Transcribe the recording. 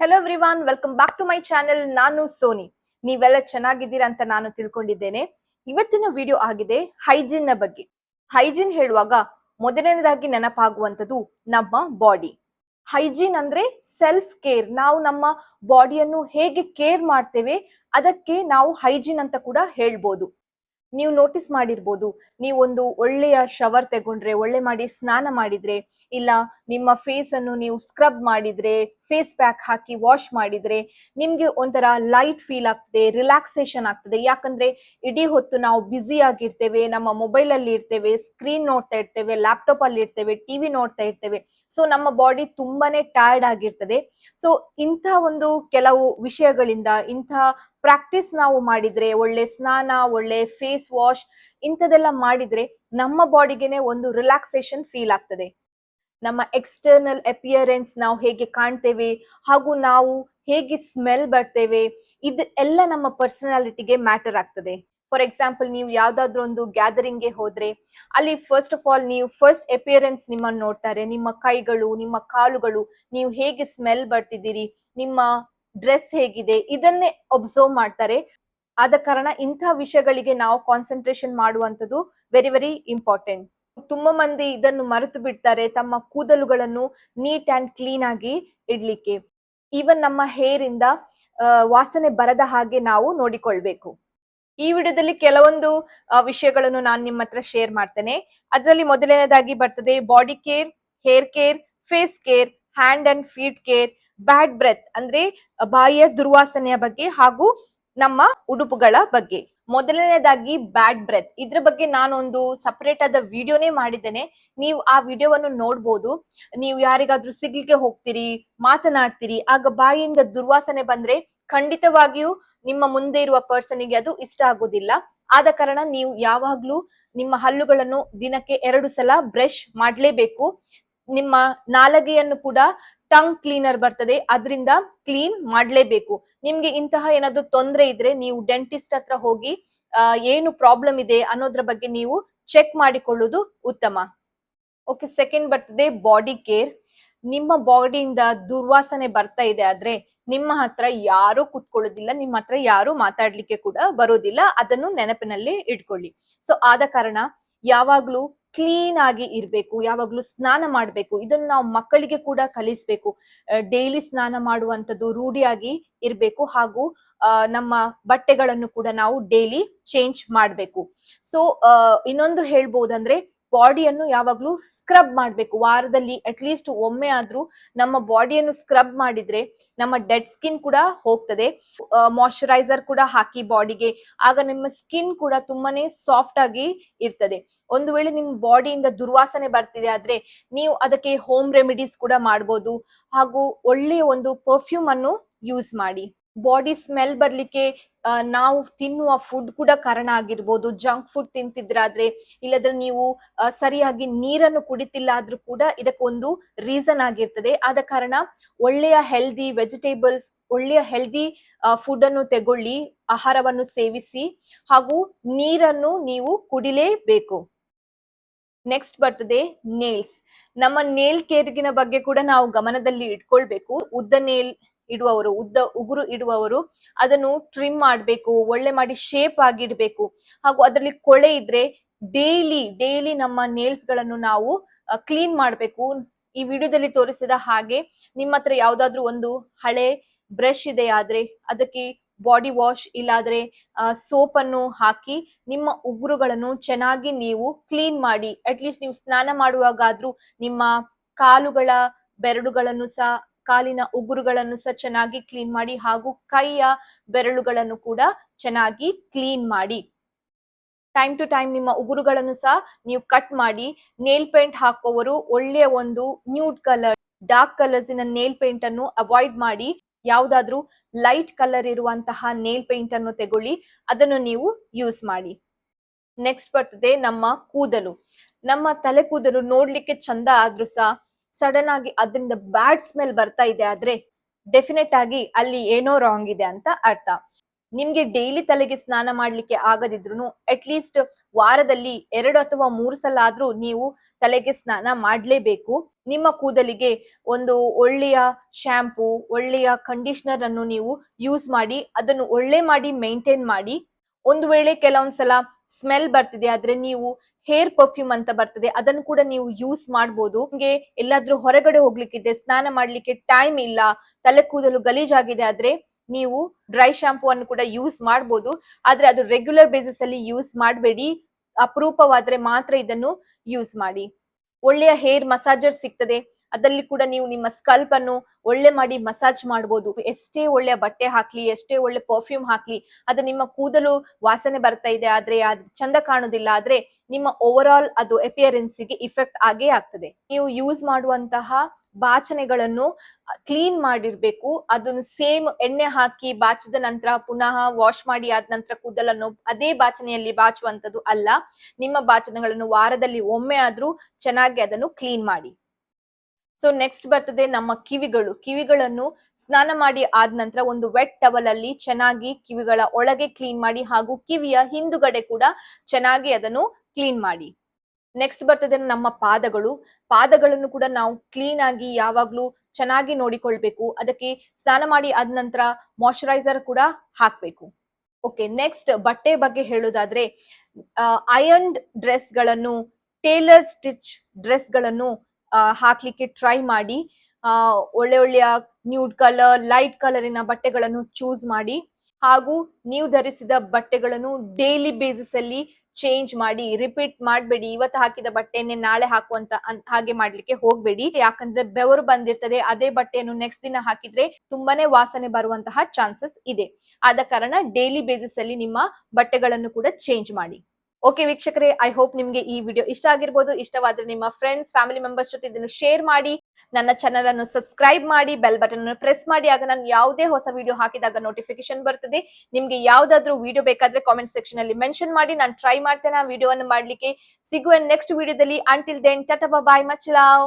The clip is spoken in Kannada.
Hello everyone welcome back to my channel ನಾನು ಸೋನಿ. ನೀವೆಲ್ಲ ಚೆನ್ನಾಗಿದ್ದೀರಾ ಅಂತ ನಾನು ತಿಳ್ಕೊಂಡಿದ್ದೇನೆ. ಇವತ್ತಿನ ವಿಡಿಯೋ ಆಗಿದೆ ಹೈಜಿನ್ನ ಬಗ್ಗೆ. ಹೈಜಿನ್ ಹೇಳುವಾಗ ಮೊದಲನೇದಾಗಿ ನೆನಪಾಗುವಂಥದ್ದು ನಮ್ಮ ಬಾಡಿ ಹೈಜಿನ್ ಅಂದ್ರೆ ಸೆಲ್ಫ್ ಕೇರ್ ನಾವು ನಮ್ಮ ಬಾಡಿಯನ್ನು ಹೇಗೆ ಕೇರ್ ಮಾಡ್ತೇವೆ ಅದಕ್ಕೆ ನಾವು ಹೈಜಿನ್ ಅಂತ ಕೂಡ ಹೇಳ್ಬೋದು. ನೀವು ನೋಟಿಸ್ ಮಾಡಿರ್ಬೋದು. ನೀವೊಂದು ಒಳ್ಳೆಯ ಶವರ್ ತಗೊಂಡ್ರೆ, ಒಳ್ಳೆ ಮಾಡಿ ಸ್ನಾನ ಮಾಡಿದ್ರೆ, ಇಲ್ಲ ನಿಮ್ಮ ಫೇಸ್ ಅನ್ನು ನೀವು ಸ್ಕ್ರಬ್ ಮಾಡಿದ್ರೆ ಫೇಸ್ ಪ್ಯಾಕ್ ಹಾಕಿ ವಾಶ್ ಮಾಡಿದ್ರೆ, ನಿಮ್ಗೆ ಒಂಥರ ಲೈಟ್ ಫೀಲ್ ಆಗ್ತದೆ ರಿಲ್ಯಾಕ್ಸೇಷನ್ ಆಗ್ತದೆ. ಯಾಕಂದ್ರೆ ಇಡೀ ಹೊತ್ತು ನಾವು ಬ್ಯುಸಿ ಆಗಿರ್ತೇವೆ, ನಮ್ಮ ಮೊಬೈಲ್ ಅಲ್ಲಿ ಇರ್ತೇವೆ ಸ್ಕ್ರೀನ್ ನೋಡ್ತಾ ಇರ್ತೇವೆ ಲ್ಯಾಪ್ಟಾಪ್ ಅಲ್ಲಿ ಇರ್ತೇವೆ ಟಿವಿ ನೋಡ್ತಾ ಇರ್ತೇವೆ. ಸೊ ನಮ್ಮ ಬಾಡಿ ತುಂಬಾನೇ ಟಯರ್ಡ್ ಆಗಿರ್ತದೆ. ಸೊ ಇಂಥ ಒಂದು ಕೆಲವು ವಿಷಯಗಳಿಂದ, ಇಂಥ ಪ್ರಾಕ್ಟೀಸ್ ನಾವು ಮಾಡಿದ್ರೆ, ಒಳ್ಳೆ ಸ್ನಾನ, ಒಳ್ಳೆ ಫೇಸ್ ವಾಶ್ ಇಂಥದೆಲ್ಲ ಮಾಡಿದ್ರೆ ನಮ್ಮ ಬಾಡಿಗೆನೆ ಒಂದು ರಿಲ್ಯಾಕ್ಸೇಷನ್ ಫೀಲ್ ಆಗ್ತದೆ. ನಮ್ಮ ಎಕ್ಸ್ಟರ್ನಲ್ ಅಪಿಯರೆನ್ಸ್ ನಾವು ಹೇಗೆ ಕಾಣ್ತೇವೆ, ಹಾಗೂ ನಾವು ಹೇಗೆ ಸ್ಮೆಲ್ ಬರ್ತೇವೆ, ಇದು ಎಲ್ಲ ನಮ್ಮ ಪರ್ಸನಾಲಿಟಿಗೆ ಮ್ಯಾಟರ್ ಆಗ್ತದೆ. ಫಾರ್ ಎಕ್ಸಾಂಪಲ್ ನೀವು ಯಾವ್ದಾದ್ರು ಒಂದು ಗ್ಯಾದರಿಂಗ್ಗೆ ಹೋದ್ರೆ, ಅಲ್ಲಿ ಫಸ್ಟ್ ಆಫ್ ಆಲ್ ನೀವು ಫಸ್ಟ್ ಅಪಿಯರೆನ್ಸ್ ನಿಮ್ಮನ್ನು ನೋಡ್ತಾರೆ. ನಿಮ್ಮ ಕೈಗಳು, ನಿಮ್ಮ ಕಾಲುಗಳು, ನೀವು ಹೇಗೆ ಸ್ಮೆಲ್ ಬರ್ತಿದ್ದೀರಿ, ನಿಮ್ಮ ಡ್ರೆಸ್ ಹೇಗಿದೆ, ಇದನ್ನೇ ಒಬ್ಸರ್ವ್ ಮಾಡ್ತಾರೆ. ಆದ ಕಾರಣ ಇಂಥ ವಿಷಯಗಳಿಗೆ ನಾವು ಕಾನ್ಸಂಟ್ರೇಷನ್ ಮಾಡುವಂಥದ್ದು ವೆರಿ ವೆರಿ ಇಂಪಾರ್ಟೆಂಟ್ ತುಂಬಾ ಮಂದಿ ಇದನ್ನು ಮರೆತು ಬಿಡ್ತಾರೆ, ತಮ್ಮ ಕೂದಲುಗಳನ್ನು ನೀಟ್ ಅಂಡ್ ಕ್ಲೀನ್ ಆಗಿ ಇಡ್ಲಿಕ್ಕೆ. ಈವನ್ ನಮ್ಮ ಹೇರ್ ಇಂದ ವಾಸನೆ ಬರದ ಹಾಗೆ ನಾವು ನೋಡಿಕೊಳ್ಬೇಕು. ಈ ವಿಡಿಯೋದಲ್ಲಿ ಕೆಲವೊಂದು ವಿಷಯಗಳನ್ನು ನಾನು ನಿಮ್ಮ ಹತ್ರ ಶೇರ್ ಮಾಡ್ತೇನೆ. ಅದರಲ್ಲಿ ಮೊದಲನೇದಾಗಿ ಬರ್ತದೆ body care hair care face care hand and feet care bad breath ಅಂದ್ರೆ ಬಾಯಿಯ ದುರ್ವಾಸನೆಯ ಬಗ್ಗೆ ಹಾಗೂ ನಮ್ಮ ಉಡುಪುಗಳ ಬಗ್ಗೆ. ಮೊದಲನೇದಾಗಿ ಬ್ಯಾಡ್ ಬ್ರೆತ್. ಇದ್ರ ಬಗ್ಗೆ ನಾನೊಂದು ಸಪರೇಟ್ ಆದ ವಿಡಿಯೋನೇ ಮಾಡಿದ್ದೇನೆ. ನೀವು ಆ ವಿಡಿಯೋವನ್ನು ನೋಡ್ಬೋದು. ನೀವು ಯಾರಿಗಾದ್ರೂ ಸಿಗ್ಲಿಕ್ಕೆ ಹೋಗ್ತೀರಿ, ಮಾತನಾಡ್ತೀರಿ, ಆಗ ಬಾಯಿಯಿಂದ ದುರ್ವಾಸನೆ ಬಂದ್ರೆ ಖಂಡಿತವಾಗಿಯೂ ನಿಮ್ಮ ಮುಂದೆ ಇರುವ ಪರ್ಸನಿಗೆ ಅದು ಇಷ್ಟ ಆಗೋದಿಲ್ಲ. ಆದ ಕಾರಣ ನೀವು ಯಾವಾಗ್ಲೂ ನಿಮ್ಮ ಹಲ್ಲುಗಳನ್ನು ದಿನಕ್ಕೆ ಎರಡು ಸಲ ಬ್ರಷ್ ಮಾಡ್ಲೇಬೇಕು. ನಿಮ್ಮ ನಾಲಗೆಯನ್ನು ಕೂಡ ಟಂಗ್ ಕ್ಲೀನರ್ ಬರ್ತದೆ, ಅದರಿಂದ ಕ್ಲೀನ್ ಮಾಡಲೇಬೇಕು. ನಿಮ್ಗೆ ಇಂತಹ ಏನಾದ್ರು ತೊಂದರೆ ಇದ್ರೆ ನೀವು ಡೆಂಟಿಸ್ಟ್ ಹತ್ರ ಹೋಗಿ ಏನು ಪ್ರಾಬ್ಲಮ್ ಇದೆ ಅನ್ನೋದ್ರ ಬಗ್ಗೆ ನೀವು ಚೆಕ್ ಮಾಡಿಕೊಳ್ಳುವುದು ಉತ್ತಮ. ಓಕೆ ಸೆಕೆಂಡ್ ಬರ್ತದೆ ಬಾಡಿ ಕೇರ್ ನಿಮ್ಮ ಬಾಡಿಯಿಂದ ದುರ್ವಾಸನೆ ಬರ್ತಾ ಇದೆ ಆದ್ರೆ ನಿಮ್ಮ ಹತ್ರ ಯಾರು ಕುತ್ಕೊಳ್ಳೋದಿಲ್ಲ, ನಿಮ್ಮ ಹತ್ರ ಯಾರು ಮಾತಾಡ್ಲಿಕ್ಕೆ ಕೂಡ ಬರೋದಿಲ್ಲ. ಅದನ್ನು ನೆನಪಿನಲ್ಲಿ ಇಟ್ಕೊಳ್ಳಿ. ಸೊ ಆದ ಕಾರಣ ಯಾವಾಗ್ಲೂ ಕ್ಲೀನ್ ಆಗಿ ಇರ್ಬೇಕು, ಯಾವಾಗ್ಲೂ ಸ್ನಾನ ಮಾಡ್ಬೇಕು. ಇದನ್ನು ನಾವು ಮಕ್ಕಳಿಗೆ ಕೂಡ ಕಲಿಸ್ಬೇಕು. ಡೈಲಿ ಸ್ನಾನ ಮಾಡುವಂತದ್ದು ರೂಢಿಯಾಗಿ ಇರ್ಬೇಕು ಹಾಗೂ ನಮ್ಮ ಬಟ್ಟೆಗಳನ್ನು ಕೂಡ ನಾವು ಡೈಲಿ ಚೇಂಜ್ ಮಾಡ್ಬೇಕು. ಸೊ ಇನ್ನೊಂದು ಹೇಳ್ಬೋದಂದ್ರೆ ಬಾಡಿಯನ್ನು ಯಾವಾಗ್ಲೂ ಸ್ಕ್ರಬ್ ಮಾಡ್ಬೇಕು. ವಾರದಲ್ಲಿ ಅಟ್ಲೀಸ್ಟ್ ಒಮ್ಮೆ ಆದ್ರೂ ನಮ್ಮ ಬಾಡಿಯನ್ನು ಸ್ಕ್ರಬ್ ಮಾಡಿದ್ರೆ ನಮ್ಮ ಡೆಡ್ ಸ್ಕಿನ್ ಕೂಡ ಹೋಗ್ತದೆ. ಮಾಯಶ್ಚರೈಸರ್ ಕೂಡ ಹಾಕಿ ಬಾಡಿಗೆ. ಆಗ ನಿಮ್ಮ ಸ್ಕಿನ್ ಕೂಡ ತುಂಬಾನೇ ಸಾಫ್ಟ್ ಆಗಿ ಇರ್ತದೆ. ಒಂದು ವೇಳೆ ನಿಮ್ಮ ಬಾಡಿಯಿಂದ ದುರ್ವಾಸನೆ ಬರ್ತಿದೆ ಆದ್ರೆ ನೀವು ಅದಕ್ಕೆ ಹೋಮ್ ರೆಮಿಡೀಸ್ ಕೂಡ ಮಾಡ್ಬೋದು. ಹಾಗೂ ಒಳ್ಳೆಯ ಒಂದು ಪರ್ಫ್ಯೂಮ್ ಅನ್ನು ಯೂಸ್ ಮಾಡಿ. ಬಾಡಿ ಸ್ಮೆಲ್ ಬರ್ಲಿಕ್ಕೆ ನಾವು ತಿನ್ನುವ ಫುಡ್ ಕೂಡ ಕಾರಣ ಆಗಿರ್ಬೋದು. ಜಂಕ್ ಫುಡ್ ತಿಂತಿದ್ರಾದ್ರೆ, ಇಲ್ಲದ್ರೆ ನೀವು ಸರಿಯಾಗಿ ನೀರನ್ನು ಕುಡಿತಿಲ್ಲ ಆದ್ರೂ ಕೂಡ ಇದಕ್ಕೊಂದು ರೀಸನ್ ಆಗಿರ್ತದೆ. ಆದ ಕಾರಣ ಒಳ್ಳೆಯ ಹೆಲ್ದಿ ವೆಜಿಟೇಬಲ್ಸ್ ಒಳ್ಳೆಯ ಹೆಲ್ದಿ ಫುಡ್ ಅನ್ನು ತಗೊಳ್ಳಿ, ಆಹಾರವನ್ನು ಸೇವಿಸಿ, ಹಾಗೂ ನೀರನ್ನು ನೀವು ಕುಡಿಲೇಬೇಕು. ನೆಕ್ಸ್ಟ್ ಬರ್ತದೆ ನೇಲ್ಸ್ ನಮ್ಮ ನೇಲ್ ಕೇರ್ಗಿನ ಬಗ್ಗೆ ಕೂಡ ನಾವು ಗಮನದಲ್ಲಿ ಇಟ್ಕೊಳ್ಬೇಕು. ಉದ್ದ ನೇಲ್ ಇಡುವವರು, ಉದ್ದ, ಉಗುರು ಇಡುವವರು ಅದನ್ನು ಟ್ರಿಮ್ ಮಾಡಬೇಕು, ಒಳ್ಳೆ ಮಾಡಿ ಶೇಪ್ ಆಗಿಡ್ಬೇಕು. ಹಾಗೂ ಅದರಲ್ಲಿ ಕೊಳೆ ಇದ್ರೆ ಡೈಲಿ ಡೈಲಿ ನಮ್ಮ ನೇಲ್ಸ್ಗಳನ್ನು ನಾವು ಕ್ಲೀನ್ ಮಾಡಬೇಕು. ಈ ವಿಡಿಯೋದಲ್ಲಿ ತೋರಿಸಿದ ಹಾಗೆ ನಿಮ್ಮ ಹತ್ರ ಯಾವ್ದಾದ್ರು ಒಂದು ಹಳೆ ಬ್ರಷ್ ಇದೆ ಆದ್ರೆ ಅದಕ್ಕೆ ಬಾಡಿ ವಾಶ್ ಇಲ್ಲಾದ್ರೆ ಸೋಪ್ ಅನ್ನು ಹಾಕಿ ನಿಮ್ಮ ಉಗುರುಗಳನ್ನು ಚೆನ್ನಾಗಿ ನೀವು ಕ್ಲೀನ್ ಮಾಡಿ ಅಟ್ಲೀಸ್ಟ್ ನೀವು ಸ್ನಾನ ಮಾಡುವಾಗಾದ್ರೂ ನಿಮ್ಮ ಕಾಲುಗಳ ಬೆರಳುಗಳನ್ನು ಸಹ ಕಾಲಿನ ಉಗುರುಗಳನ್ನು ಸಹ ಚೆನ್ನಾಗಿ ಕ್ಲೀನ್ ಮಾಡಿ ಹಾಗೂ ಕೈಯ ಬೆರಳುಗಳನ್ನು ಕೂಡ ಚೆನ್ನಾಗಿ ಕ್ಲೀನ್ ಮಾಡಿ. ಟೈಮ್ ಟು ಟೈಮ್ ನಿಮ್ಮ ಉಗುರುಗಳನ್ನು ಸಹ ನೀವು ಕಟ್ ಮಾಡಿ ನೇಲ್ ಪೇಂಟ್ ಹಾಕುವವರು ಒಳ್ಳೆಯ ಒಂದು nude colour dark colours in nail paint ಅನ್ನು ಅವಾಯ್ಡ್ ಮಾಡಿ, ಯಾವುದಾದ್ರೂ ಲೈಟ್ ಕಲರ್ ಇರುವಂತಹ ನೇಲ್ ಪೇಂಟ್ ಅನ್ನು ತಗೊಳ್ಳಿ, ಅದನ್ನು ನೀವು ಯೂಸ್ ಮಾಡಿ. ನೆಕ್ಸ್ಟ್ ಬರ್ತದೆ ನಮ್ಮ ಕೂದಲು. ನಮ್ಮ ತಲೆ ಕೂದಲು ನೋಡ್ಲಿಕ್ಕೆ ಚಂದ ಆದ್ರೂ ಸಹ ಸಡನ್ ಆಗಿ ಅದರಿಂದ ಬ್ಯಾಡ್ ಸ್ಮೆಲ್ ಬರ್ತಾ ಇದೆ ಆದ್ರೆ ಡೆಫಿನೆಟ್ ಆಗಿ ಅಲ್ಲಿ ಏನೋ ರಾಂಗ್ ಇದೆ ಅಂತ ಅರ್ಥ. ನಿಮ್ಗೆ ಡೈಲಿ ತಲೆಗೆ ಸ್ನಾನ ಮಾಡ್ಲಿಕ್ಕೆ ಆಗದಿದ್ರು ಅಟ್ ಲೀಸ್ಟ್ ವಾರದಲ್ಲಿ ಎರಡು ಅಥವಾ ಮೂರು ಸಲ ಆದ್ರೂ ನೀವು ತಲೆಗೆ ಸ್ನಾನ ಮಾಡ್ಲೇಬೇಕು. ನಿಮ್ಮ ಕೂದಲಿಗೆ ಒಂದು ಒಳ್ಳೆಯ ಶ್ಯಾಂಪೂ ಒಳ್ಳೆಯ ಕಂಡೀಷನರ್ ಅನ್ನು ನೀವು ಯೂಸ್ ಮಾಡಿ, ಅದನ್ನು ಒಳ್ಳೆ ಮಾಡಿ ಮೇಂಟೈನ್ ಮಾಡಿ. ಒಂದು ವೇಳೆ ಕೆಲವೊಂದ್ಸಲ ಸ್ಮೆಲ್ ಬರ್ತಿದೆ ಆದ್ರೆ ನೀವು ಹೇರ್ ಪರ್ಫ್ಯೂಮ್ ಅಂತ ಬರ್ತದೆ, ಅದನ್ನು ಕೂಡ ನೀವು ಯೂಸ್ ಮಾಡಬಹುದು ನಿಮಗೆ ಎಲ್ಲಾದ್ರೂ ಹೊರಗಡೆ ಹೋಗ್ಲಿಕ್ಕಿದೆ ಸ್ನಾನ ಮಾಡ್ಲಿಕ್ಕೆ ಟೈಮ್ ಇಲ್ಲ, ತಲೆ ಕೂದಲು ಗಲೀಜಾಗಿದೆ ಆದ್ರೆ ನೀವು ಡ್ರೈ ಶಾಂಪೂ ಅನ್ನು ಕೂಡ ಯೂಸ್ ಮಾಡಬಹುದು ಆದ್ರೆ ಅದು ರೆಗ್ಯುಲರ್ ಬೇಸಿಸ್ ಅಲ್ಲಿ ಯೂಸ್ ಮಾಡಬೇಡಿ, ಅಪರೂಪವಾದ್ರೆ ಮಾತ್ರ ಇದನ್ನು ಯೂಸ್ ಮಾಡಿ. ಒಳ್ಳೆಯ ಹೇರ್ ಮಸಾಜರ್ ಸಿಗ್ತದೆ. ಅದರಲ್ಲಿ ಕೂಡ ನೀವು ನಿಮ್ಮ ಸ್ಕಲ್ಪ್ ಅನ್ನು ಒಳ್ಳೆ ಮಾಡಿ ಮಸಾಜ್ ಮಾಡಬಹುದು ಎಷ್ಟೇ ಒಳ್ಳೆಯ ಬಟ್ಟೆ ಹಾಕ್ಲಿ, ಎಷ್ಟೇ ಒಳ್ಳೆ ಪರ್ಫ್ಯೂಮ್ ಹಾಕ್ಲಿ, ಅದು ನಿಮ್ಮ ಕೂದಲು ವಾಸನೆ ಬರ್ತಾ ಇದೆ, ಆದ್ರೆ ಅದು ಚಂದ ಕಾಣುದಿಲ್ಲ, ಆದ್ರೆ ನಿಮ್ಮ ಓವರ್ ಆಲ್ ಅದು ಅಪಿಯರೆನ್ಸ್ಗೆ ಇಫೆಕ್ಟ್ ಆಗೇ ಆಗ್ತದೆ. ನೀವು ಯೂಸ್ ಮಾಡುವಂತಹ ಬಾಚನೆಗಳನ್ನು ಕ್ಲೀನ್ ಮಾಡಿರ್ಬೇಕು. ಅದನ್ನು ಸೇಮ್ ಎಣ್ಣೆ ಹಾಕಿ ಬಾಚಿದ ನಂತರ ಪುನಃ ವಾಶ್ ಮಾಡಿ ಆದ ನಂತರ ಕೂದಲನ್ನು ಅದೇ ಬಾಚನೆಯಲ್ಲಿ ಬಾಚುವಂತದ್ದು ಅಲ್ಲ. ನಿಮ್ಮ ಬಾಚನೆಗಳನ್ನು ವಾರದಲ್ಲಿ ಒಮ್ಮೆ ಆದ್ರೂ ಚೆನ್ನಾಗಿ ಅದನ್ನು ಕ್ಲೀನ್ ಮಾಡಿ. ಸೊ ನೆಕ್ಸ್ಟ್ ಬರ್ತದೆ ನಮ್ಮ ಕಿವಿಗಳು. ಕಿವಿಗಳನ್ನು ಸ್ನಾನ ಮಾಡಿ ಆದ ನಂತರ ಒಂದು ವೆಟ್ ಟವಲ್ ಅಲ್ಲಿ ಚೆನ್ನಾಗಿ ಕಿವಿಗಳ ಒಳಗೆ ಕ್ಲೀನ್ ಮಾಡಿ ಹಾಗೂ ಕಿವಿಯ ಹಿಂದುಗಡೆ ಕೂಡ ಚೆನ್ನಾಗಿ ಅದನ್ನು ಕ್ಲೀನ್ ಮಾಡಿ. ನೆಕ್ಸ್ಟ್ ಬರ್ತದೆ ನಮ್ಮ ಪಾದಗಳು. ಪಾದಗಳನ್ನು ಕೂಡ ನಾವು ಕ್ಲೀನ್ ಆಗಿ ಯಾವಾಗ್ಲೂ ಚೆನ್ನಾಗಿ ನೋಡಿಕೊಳ್ಬೇಕು. ಅದಕ್ಕೆ ಸ್ನಾನ ಮಾಡಿ ಆದ ನಂತರ ಮಾಯಶ್ಚರೈಸರ್ ಕೂಡ ಹಾಕ್ಬೇಕು. ಓಕೆ ನೆಕ್ಸ್ಟ್ ಬಟ್ಟೆ ಬಗ್ಗೆ ಹೇಳೋದಾದ್ರೆ ಅಯನ್ಡ್ ಡ್ರೆಸ್ಗಳನ್ನು ಟೇಲರ್ ಸ್ಟಿಚ್ ಡ್ರೆಸ್ಗಳನ್ನು ಆ, ಹಾಕ್ಲಿಕ್ಕೆ ಟ್ರೈ ಮಾಡಿ ಒಳ್ಳೆ ಒಳ್ಳೆಯ ನ್ಯೂಡ್ ಕಲರ್ ಲೈಟ್ ಕಲರಿನ ಬಟ್ಟೆಗಳನ್ನು ಚೂಸ್ ಮಾಡಿ. ಹಾಗೂ ನೀವು ಧರಿಸಿದ ಬಟ್ಟೆಗಳನ್ನು ಡೈಲಿ ಬೇಸಿಸ್ ಅಲ್ಲಿ ಚೇಂಜ್ ಮಾಡಿ ರಿಪೀಟ್ ಮಾಡಬೇಡಿ, ಇವತ್ತು ಹಾಕಿದ ಬಟ್ಟೆನೇ ನಾಳೆ ಹಾಕುವಂತ ಹಾಗೆ ಮಾಡ್ಲಿಕ್ಕೆ ಹೋಗ್ಬೇಡಿ. ಯಾಕಂದ್ರೆ ಬೆವರು ಬಂದಿರ್ತದೆ, ಅದೇ ಬಟ್ಟೆಯನ್ನು ನೆಕ್ಸ್ಟ್ ದಿನ ಹಾಕಿದ್ರೆ ತುಂಬಾನೇ ವಾಸನೆ ಬರುವಂತಹ ಚಾನ್ಸಸ್ ಇದೆ. ಆದ ಕಾರಣ ಡೈಲಿ ಬೇಸಿಸ್ ಅಲ್ಲಿ ನಿಮ್ಮ ಬಟ್ಟೆಗಳನ್ನು ಕೂಡ ಚೇಂಜ್ ಮಾಡಿ. ಓಕೆ ವೀಕ್ಷಕರೇ ಐ ಹೋಪ್ ನಿಮ್ಗೆ ಈ ವಿಡಿಯೋ ಇಷ್ಟ ಆಗಿರ್ಬೋದು. ಇಷ್ಟವಾದ್ರೆ ನಿಮ್ಮ ಫ್ರೆಂಡ್ಸ್ ಫ್ಯಾಮಿಲಿ ಮೆಂಬರ್ಸ್ ಜೊತೆ ಇದನ್ನು ಶೇರ್ ಮಾಡಿ, ನನ್ನ ಚಾನಲ್ ಅನ್ನು ಸಬ್ಸ್ಕ್ರೈಬ್ ಮಾಡಿ ಬೆಲ್ ಬಟನ್ ಅನ್ನು ಪ್ರೆಸ್ ಮಾಡಿ. ಆಗ ನಾನು ಯಾವುದೇ ಹೊಸ ವಿಡಿಯೋ ಹಾಕಿದಾಗ ನೋಟಿಫಿಕೇಶನ್ ಬರ್ತದೆ. ನಿಮ್ಗೆ ಯಾವ್ದಾದ್ರು ವಿಡಿಯೋ ಬೇಕಾದ್ರೆ ಕಾಮೆಂಟ್ ಸೆಕ್ಷನ್ ಅಲ್ಲಿ ಮೆನ್ಷನ್ ಮಾಡಿ. ನಾನು ಟ್ರೈ ಮಾಡ್ತೇನೆ ಆ ವಿಡಿಯೋವನ್ನು ಮಾಡ್ಲಿಕ್ಕೆ. ಸಿಗುವ ನೆಕ್ಸ್ಟ್ ವಿಡಿಯೋದಲ್ಲಿ until then tata bye much love